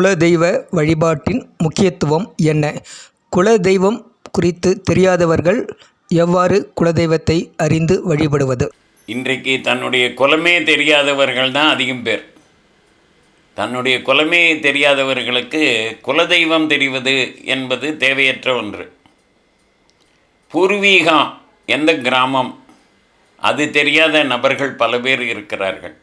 குலதெய்வ வழிபாட்டின் முக்கியத்துவம் என்ன? குலதெய்வம் குறித்து தெரியாதவர்கள் எவ்வாறு குலதெய்வத்தை அறிந்து வழிபடுவது? இன்றைக்கு தன்னுடைய குலமே தெரியாதவர்கள் தான் அதிகம் பேர். தன்னுடைய குலமே தெரியாதவர்களுக்கு குலதெய்வம் தெரிவது என்பது தேவையற்ற ஒன்று. பூர்வீகம் எந்த கிராமம் அது தெரியாத நபர்கள் பல பேர் இருக்கிறார்கள்.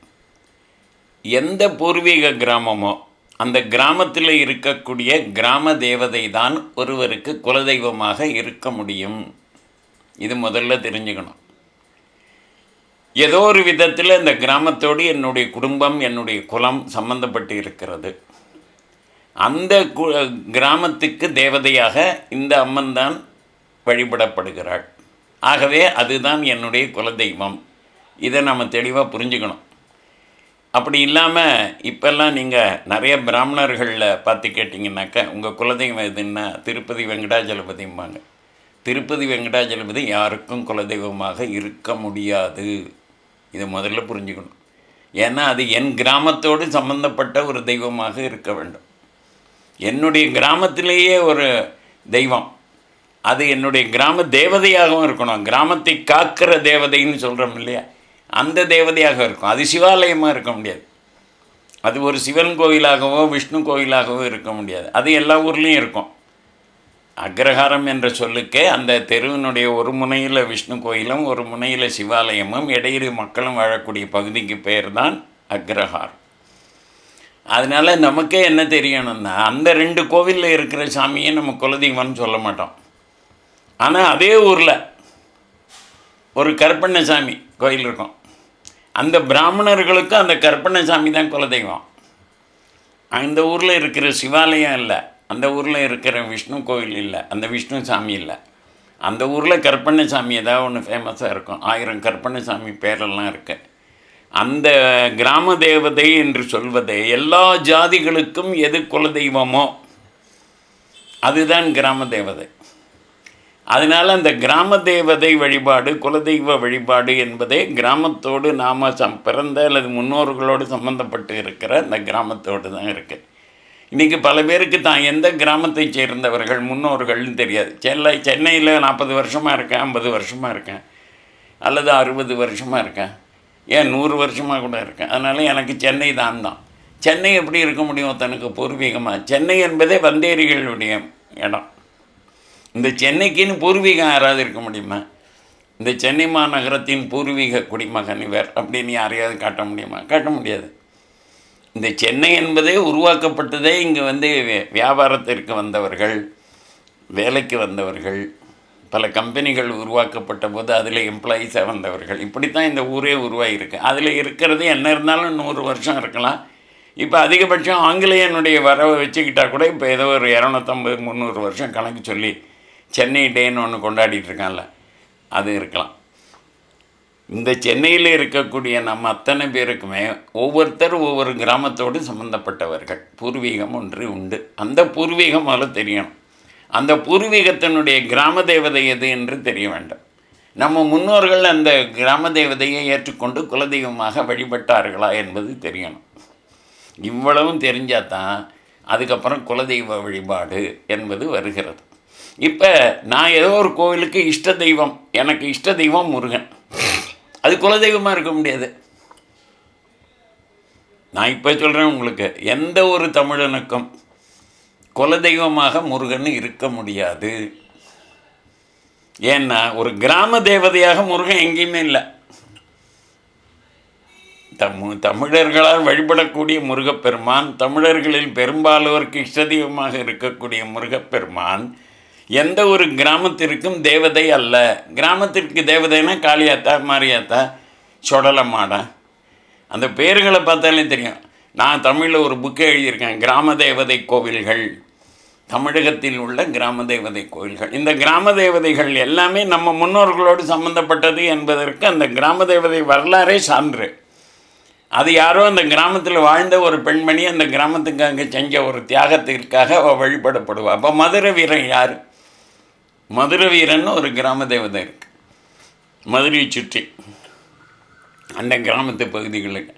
எந்த பூர்வீக கிராமமோ அந்த கிராமத்தில் இருக்கக்கூடிய கிராம தேவதை தான் ஒருவருக்கு குலதெய்வமாக இருக்க முடியும். இது முதல்ல தெரிஞ்சுக்கணும். ஏதோ ஒரு விதத்தில் இந்த கிராமத்தோடு என்னுடைய குடும்பம் என்னுடைய குலம் சம்பந்தப்பட்டு இருக்கிறது. அந்த கு கிராமத்துக்கு தேவதையாக இந்த அம்மன் தான் வழிபடப்படுகிறாள். ஆகவே அதுதான் என்னுடைய குலதெய்வம். இதை நம்ம தெளிவாக புரிஞ்சுக்கணும். அப்படி இல்லாமல் இப்போல்லாம் நீங்கள் நிறைய பிராமணர்களில் பார்த்து கேட்டிங்கனாக்கா உங்கள் குலதெய்வம் எதுன்னா திருப்பதி வெங்கடாஜலபதிம்பாங்க. திருப்பதி வெங்கடாஜலபதி யாருக்கும் குலதெய்வமாக இருக்க முடியாது. இதை முதல்ல புரிஞ்சுக்கணும். ஏன்னா அது என் கிராமத்தோடு சம்பந்தப்பட்ட ஒரு தெய்வமாக இருக்க வேண்டும். என்னுடைய கிராமத்திலேயே ஒரு தெய்வம். அது என்னுடைய கிராம தேவதையாகவும் இருக்கணும். கிராமத்தை காக்கிற தேவதைன்னு சொல்கிறோம் இல்லையா? அந்த தேவதையாக இருக்கும். அது சிவாலயமாக இருக்க முடியாது. அது ஒரு சிவன் கோயிலாகவோ விஷ்ணு கோயிலாகவோ இருக்க முடியாது. அது எல்லா ஊர்லேயும் இருக்கும். அக்ரஹாரம் என்ற சொல்லுக்கே அந்த தெருவினுடைய ஒரு முனையில் விஷ்ணு கோயிலும் ஒரு முனையில் சிவாலயமும் இடையிறு மக்களும் வாழக்கூடிய பகுதிக்கு பேர் தான் அக்ரஹாரம். அதனால் நமக்கே என்ன தெரியணும்னா அந்த ரெண்டு கோவிலில் இருக்கிற சாமியை நம்ம குலதெய்வம்னு சொல்ல மாட்டோம். ஆனால் அதே ஊரில் ஒரு கருப்பண்ண சாமி கோயில் இருக்கும். அந்த பிராமணர்களுக்கு அந்த கருப்பண்ணசாமி தான் குலதெய்வம். அந்த ஊரில் இருக்கிற சிவாலயம் இல்லை அந்த ஊரில் இருக்கிற விஷ்ணு கோயில் இல்லை அந்த விஷ்ணு சாமி இல்லை. அந்த ஊரில் கற்பண்ணசாமி ஏதாவது ஒன்று ஃபேமஸாக இருக்கும். ஆயிரம் கற்பண்ணசாமி பேரெல்லாம் இருக்குது அந்த கிராம தேவதை என்று சொல்வது எல்லா ஜாதிகளுக்கும் எது குலதெய்வமோ அதுதான் கிராம தேவதை. அதனால் அந்த கிராம தேவதை வழிபாடு குலதெய்வ வழிபாடு என்பதே கிராமத்தோடு நாம் சம் பிறந்த அல்லது முன்னோர்களோடு சம்மந்தப்பட்டு இருக்கிற அந்த கிராமத்தோடு தான் இருக்குது இன்றைக்கி பல பேருக்கு தான் எந்த கிராமத்தை சேர்ந்தவர்கள் முன்னோர்கள்னு தெரியாது. சென்னை சென்னையில் நாற்பது வருஷமாக இருக்கேன் ஐம்பது வருஷமாக இருக்கேன் அல்லது அறுபது வருஷமாக இருக்கேன் ஏன் நூறு வருஷமாக கூட இருக்கேன். அதனால் எனக்கு சென்னை தான் தான். சென்னை எப்படி இருக்க முடியும்? தனக்கு பூர்வீகமாக சென்னை என்பதே வந்தேரிகளுடைய இடம். இந்த சென்னைக்குன்னு பூர்வீகம் யாராவது இருக்க முடியுமா? இந்த சென்னை மாநகரத்தின் பூர்வீக குடிமகன் இவர் அப்படின்னு யாரையாவது காட்ட முடியுமா? காட்ட முடியாது. இந்த சென்னை என்பதே உருவாக்கப்பட்டதே இங்கே வந்து வியாபாரத்திற்கு வந்தவர்கள் வேலைக்கு வந்தவர்கள் பல கம்பெனிகள் உருவாக்கப்பட்ட போது அதில் எம்ப்ளாயீஸாக வந்தவர்கள். இப்படி தான் இந்த ஊரே உருவாகியிருக்கு அதில் இருக்கிறது என்ன இருந்தாலும் நூறு வருஷம் இருக்கலாம். இப்போ அதிகபட்சம் ஆங்கிலேயனுடைய வரவை வச்சுக்கிட்டால் கூட இப்போ ஏதோ ஒரு இரநூத்தம்பது முந்நூறு வருஷம் கணக்கு சொல்லி சென்னை டேன்னு ஒன்று கொண்டாடிட்டு இருக்கான்ல அது இருக்கலாம். இந்த சென்னையில் இருக்கக்கூடிய நம்ம அத்தனை பேருக்குமே ஒவ்வொருத்தர் ஒவ்வொரு கிராமத்தோடு சம்மந்தப்பட்டவர்கள் பூர்வீகம் ஒன்று உண்டு. அந்த பூர்வீகம் முதல்ல தெரியணும். அந்த பூர்வீகத்தினுடைய கிராம தேவதை எது என்று தெரிய வேண்டும். நம்ம முன்னோர்கள் அந்த கிராம தேவதையை ஏற்றுக்கொண்டு குலதெய்வமாக வழிபட்டார்களா என்பது தெரியணும். இவ்வளவும் தெரிஞ்சால் தான் அதுக்கப்புறம் குலதெய்வ வழிபாடு என்பது வருகிறது. இப்போ நான் ஏதோ ஒரு கோவிலுக்கு இஷ்ட தெய்வம் எனக்கு இஷ்ட தெய்வம் முருகன். அது குலதெய்வமாக இருக்க முடியாது. நான் இப்போ சொல்கிறேன் உங்களுக்கு எந்த ஒரு தமிழனுக்கும் குலதெய்வமாக முருகன் இருக்க முடியாது. ஏன்னா ஒரு கிராம தேவதையாக முருகன் எங்கேயுமே இல்லை. தம் தமிழர்களால் வழிபடக்கூடிய முருகப்பெருமான் தமிழர்களில் பெரும்பாலோருக்கு இஷ்டதெய்வமாக இருக்கக்கூடிய முருகப்பெருமான் எந்த ஒரு கிராமத்திற்கும் தேவதை அல்ல. கிராமத்திற்கு தேவதைனா காளியாத்தா மாரியாத்தா சொடலம்மாடா அந்த பேர்களை பார்த்தாலே தெரியும். நான் தமிழில் ஒரு புக்கு எழுதியிருக்கேன் கிராம தேவதை கோவில்கள். தமிழகத்தில் உள்ள கிராம தேவதை கோயில்கள் இந்த கிராம தேவதைகள் எல்லாமே நம்ம முன்னோர்களோடு சம்பந்தப்பட்டது என்பதற்கு அந்த கிராம தேவதை வரலாறே சான்று. அது யாரோ அந்த கிராமத்தில் வாழ்ந்த ஒரு பெண்மணி அந்த கிராமத்துக்காக செஞ்ச ஒரு தியாகத்திற்காக அவள் வழிபடப்படுவா. அப்போ மதுரை வீரன் யார்? மதுரை வீரன் ஒரு கிராம தேவதை இருக்கு. மதுரையை சுற்றி. அந்த கிராமத்து பகுதிகளுக்கு.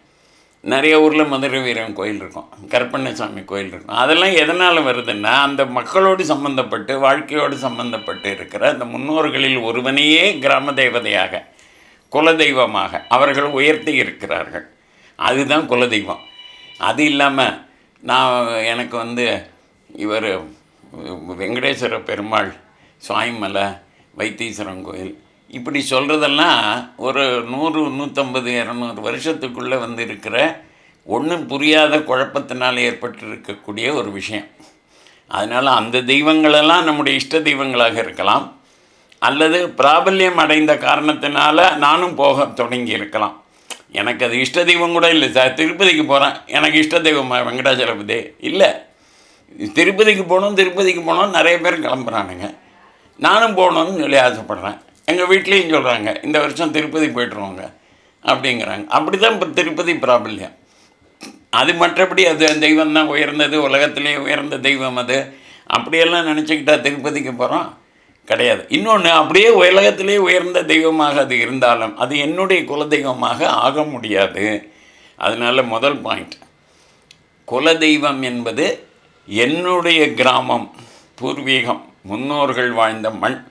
நிறைய ஊரில் மதுரை வீரன் கோயில் இருக்கும். கருப்பண்ணசாமி கோயில் இருக்கும். அதெல்லாம் எதனால் வருதுன்னா அந்த மக்களோடு சம்பந்தப்பட்டு வாழ்க்கையோடு சம்பந்தப்பட்டு இருக்கிற அந்த முன்னோர்களில் ஒருவனையே கிராம தேவதையாக குலதெய்வமாக அவர்கள் உயர்த்தி இருக்கிறார்கள். அதுதான் குலதெய்வம். அது இல்லாமல் நான் எனக்கு வந்து இவர் வெங்கடேஸ்வர பெருமாள் சுவாமிமலை வைத்தீஸ்வரன் கோயில். இப்படி சொல்கிறதெல்லாம் ஒரு நூறு நூற்றம்பது இரநூறு வருஷத்துக்குள்ளே வந்து இருக்கிற ஒன்றும் புரியாத குழப்பத்தினால் ஏற்பட்டிருக்கக்கூடிய ஒரு விஷயம். அதனால் அந்த தெய்வங்களெல்லாம் நம்முடைய இஷ்ட தெய்வங்களாக இருக்கலாம். அல்லது பிராபல்யம் அடைந்த காரணத்தினால நானும் போக தொடங்கி இருக்கலாம். எனக்கு அது இஷ்ட தெய்வம் கூட இல்லை. சார் திருப்பதிக்கு போகிறேன் எனக்கு இஷ்ட தெய்வம் வெங்கடாச்சலபதி இல்லை. திருப்பதிக்கு போகணும் திருப்பதிக்கு போகணும் நிறைய பேர் கிளம்புறானுங்க. நானும் போகணும்னு சொல்லி ஆசைப்பட்றேன். எங்கள் வீட்லேயும் சொல்கிறாங்க இந்த வருஷம் திருப்பதி போய்ட்டுருவாங்க அப்படிங்கிறாங்க. அப்படி தான் இப்போ திருப்பதி பிராபல்யம். அது மற்றபடி அது தெய்வம் தான் உயர்ந்தது உலகத்திலே உயர்ந்த தெய்வம் அது. அப்படியெல்லாம் நினச்சிக்கிட்டா திருப்பதிக்கு போகிறோம் கிடையாது. இன்னொன்று அப்படியே உலகத்திலே உயர்ந்த தெய்வமாக அது இருந்தாலும் அது என்னுடைய குலதெய்வமாக ஆக முடியாது. அதனால் முதல் பாயிண்ட் குலதெய்வம் என்பது என்னுடைய கிராமம் பூர்வீகம். முன்னோர்கள் வாழ்ந்த மண்.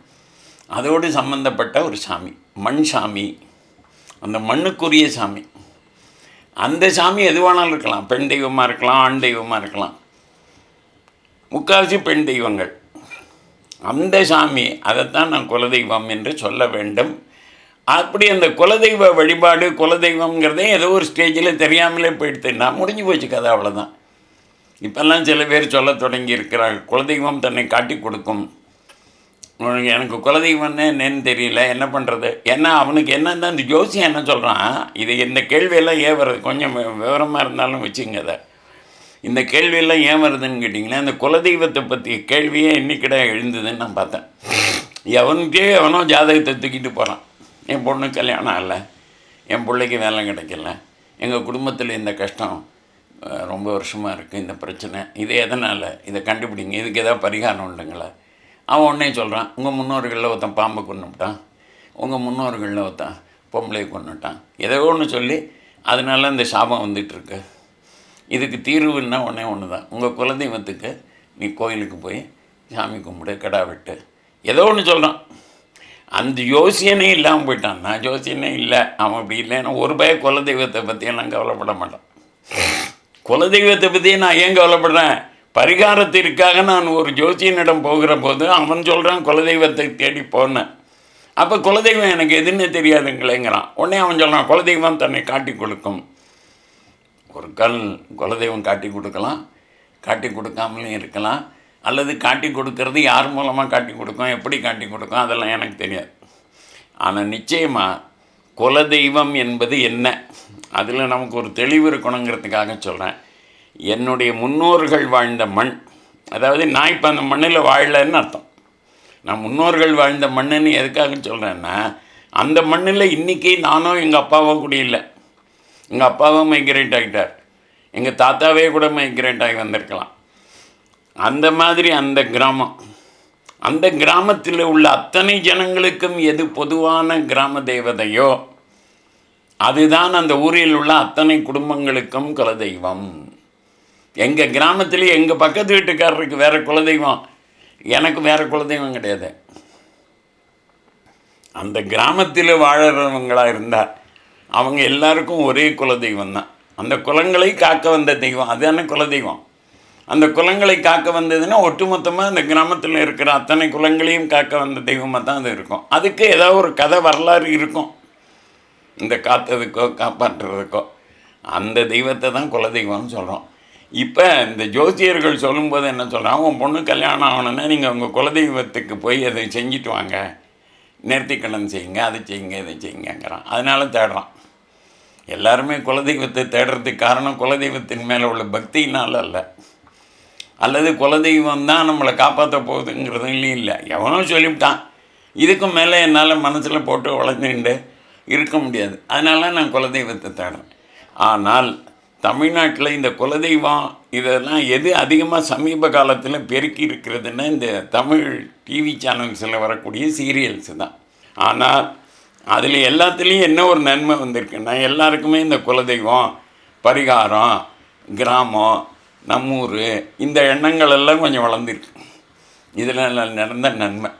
அதோடு சம்பந்தப்பட்ட ஒரு சாமி மண் சாமி அந்த மண்ணுக்குரிய சாமி. அந்த சாமி எதுவானாலும் இருக்கலாம். பெண் தெய்வமாக இருக்கலாம் ஆண் தெய்வமாக இருக்கலாம். முக்கால்வாசி பெண் தெய்வங்கள். அந்த சாமி அதைத்தான் நான் குலதெய்வம் என்று சொல்ல வேண்டும். அப்படி அந்த குலதெய்வ வழிபாடு குலதெய்வம்ங்கிறதே ஏதோ ஒரு ஸ்டேஜில் தெரியாமலே போயிடுத்துன்னா முடிஞ்சு போச்சு கதை அவ்வளோதான் இப்போல்லாம் சில பேர் சொல்ல தொடங்கி இருக்கிறாங்க. குலதெய்வம் தன்னை காட்டி கொடுக்கும். எனக்கு குலதெய்வம்னு என்னன்னு தெரியல. என்ன பண்ணுறது ஏன்னா அவனுக்கு என்னன்னா இந்த ஜோசியம் என்ன சொல்கிறான் இது இந்த கேள்வியெல்லாம் ஏன் வருது கொஞ்சம் விவரமாக இருந்தாலும் வச்சுங்க அதை. இந்த கேள்வியெல்லாம் ஏன் வருதுன்னு கேட்டிங்கன்னா இந்த குலதெய்வத்தை பற்றிய கேள்வியே இன்னைக்கிட எழுந்ததுன்னு நான் பார்த்தேன். எவனுக்கே எவனோ ஜாதகத்தை தூக்கிட்டு போகிறான் என் பொண்ணு கல்யாணம் ஆகல. என் பிள்ளைக்கு வேலை கிடைக்கல. எங்கள் குடும்பத்தில் இந்த கஷ்டம். ரொம்ப வருஷமாக இருக்குது இந்த பிரச்சனை. இது எதனால்? இதை கண்டுபிடிங்க. இதுக்கு எதாவது பரிகாரம் உண்டுங்களா? அவன் உடனே சொல்கிறான் உங்கள் முன்னோர்களில் ஒருத்தன் பாம்பை கொண்டுட்டான் உங்கள் முன்னோர்களில் ஒருத்தன் பொம்பளை கொண்டுட்டான் ஏதோ ஒன்று சொல்லி அதனால இந்த சாபம் வந்துட்டுருக்கு இதுக்கு தீர்வுன்னா ஒன்றே ஒன்று தான் உங்கள் குலதெய்வத்துக்கு நீ கோயிலுக்கு போய் சாமி கும்பிடு கடா வெட்டு. ஏதோ ஒன்று சொல்கிறான் அந்த ஜோசியனே இல்லாமல் போயிட்டான். நான் ஜோசியனே இல்லை. அவன் அப்படி இல்லைன்னா ஒரு பய குலதெய்வத்தை பற்றியெல்லாம் கவலைப்பட மாட்டான். குலதெய்வத்தை பற்றி நான் ஏன் கவலைப்படுறேன்? பரிகாரத்திற்காக நான் ஒரு ஜோசியனிடம் போகிற போது அவன் சொல்கிறான் குலதெய்வத்தை தேடி போனேன். அப்போ குலதெய்வம் எனக்கு எதுன்னு தெரியாதுங்களேங்கிறான். உடனே அவன் சொல்கிறான் குலதெய்வம் தன்னை காட்டி கொடுக்கும். ஒரு கல் குலதெய்வம் காட்டி கொடுக்கலாம். காட்டி கொடுக்காமலும் இருக்கலாம். அல்லது காட்டி கொடுக்கறது யார் மூலமாக காட்டி கொடுக்கும் எப்படி காட்டி கொடுக்கும் அதெல்லாம் எனக்கு தெரியாது. ஆனால் நிச்சயமாக குலதெய்வம் என்பது என்ன? அதில் நமக்கு ஒரு தெளிவு இருக்கணுங்கிறதுக்காக சொல்கிறேன் என்னுடைய முன்னோர்கள் வாழ்ந்த மண் அதாவது நான் இப்போ அந்த மண்ணில் வாழலைன்னு அர்த்தம். நான் முன்னோர்கள் வாழ்ந்த மண்ணுன்னு எதுக்காக சொல்கிறேன்னா அந்த மண்ணில் இன்றைக்கி நானும் எங்கள் அப்பாவோ கூட இல்லை. எங்கள் அப்பாவும் மைக்ரேட் ஆகிட்டார் எங்கள் தாத்தாவே கூட மைக்ரேட் ஆகி வந்திருக்கலாம். அந்த மாதிரி அந்த கிராமம் அந்த கிராமத்தில் உள்ள அத்தனை ஜனங்களுக்கும் எது பொதுவான கிராம தேவதையோ அதுதான் அந்த ஊரில் உள்ள அத்தனை குடும்பங்களுக்கும் குலதெய்வம். எங்கள் கிராமத்தில் எங்கள் பக்கத்து வீட்டுக்காரருக்கு வேறு குலதெய்வம். எனக்கு வேறு குலதெய்வம் கிடையாது. அந்த கிராமத்தில் வாழறவங்களாக இருந்தால் அவங்க எல்லாருக்கும் ஒரே குலதெய்வம் தான். அந்த குலங்களை காக்க வந்த தெய்வம் அதுதானே குலதெய்வம். அந்த குலங்களை காக்க வந்ததுன்னா ஒட்டுமொத்தமாக அந்த கிராமத்தில் இருக்கிற அத்தனை குலங்களையும் காக்க வந்த தெய்வமாக தான் அது இருக்கும். அதுக்கு ஏதாவது ஒரு கதை வரலாறு இருக்கும். இந்த காத்ததுக்கோ காப்பாற்றுறதுக்கோ. அந்த தெய்வத்தை தான் குலதெய்வம்னு சொல்கிறோம் இப்போ இந்த ஜோசியர்கள் சொல்லும்போது என்ன சொல்கிறான் உன் பொண்ணு கல்யாணம் ஆகணுன்னா நீங்கள் உங்கள் குலதெய்வத்துக்கு போய் அதை செஞ்சுட்டு வாங்க. நேர்த்திக்கடன் செய்யுங்க அதை செய்யுங்க இதை செய்யுங்கங்கிறான். அதனால தேடுறான். எல்லாருமே குலதெய்வத்தை தேடுறதுக்கு காரணம் குலதெய்வத்தின் மேலே உள்ள பக்தியினால் அல்ல. அல்லது குலதெய்வம் தான் நம்மளை காப்பாற்ற போகுதுங்கிறதுலையும் இல்லை. எவனோ சொல்லிவிட்டான். இதுக்கும் மேலே என்னால் மனசில் போட்டு வளர்ந்துட்டு இருக்க முடியாது. அதனால நான் குலதெய்வத்தை தேடுறேன். ஆனால் தமிழ்நாட்டில் இந்த குலதெய்வம் இதெல்லாம் எது அதிகமாக சமீப காலத்தில் பெருக்கி இருக்கிறதுன்னா இந்த தமிழ் டிவி சேனல்ஸில் வரக்கூடிய சீரியல்ஸ் தான். ஆனால் அதில் எல்லாத்துலேயும் என்ன ஒரு நன்மை வந்திருக்குன்னா எல்லாருக்குமே இந்த குலதெய்வம் பரிகாரம் கிராமம் நம்மூர் இந்த எண்ணங்கள் எல்லாம் கொஞ்சம் வளர்ந்துருக்கு. இதில் நடந்த நன்மை.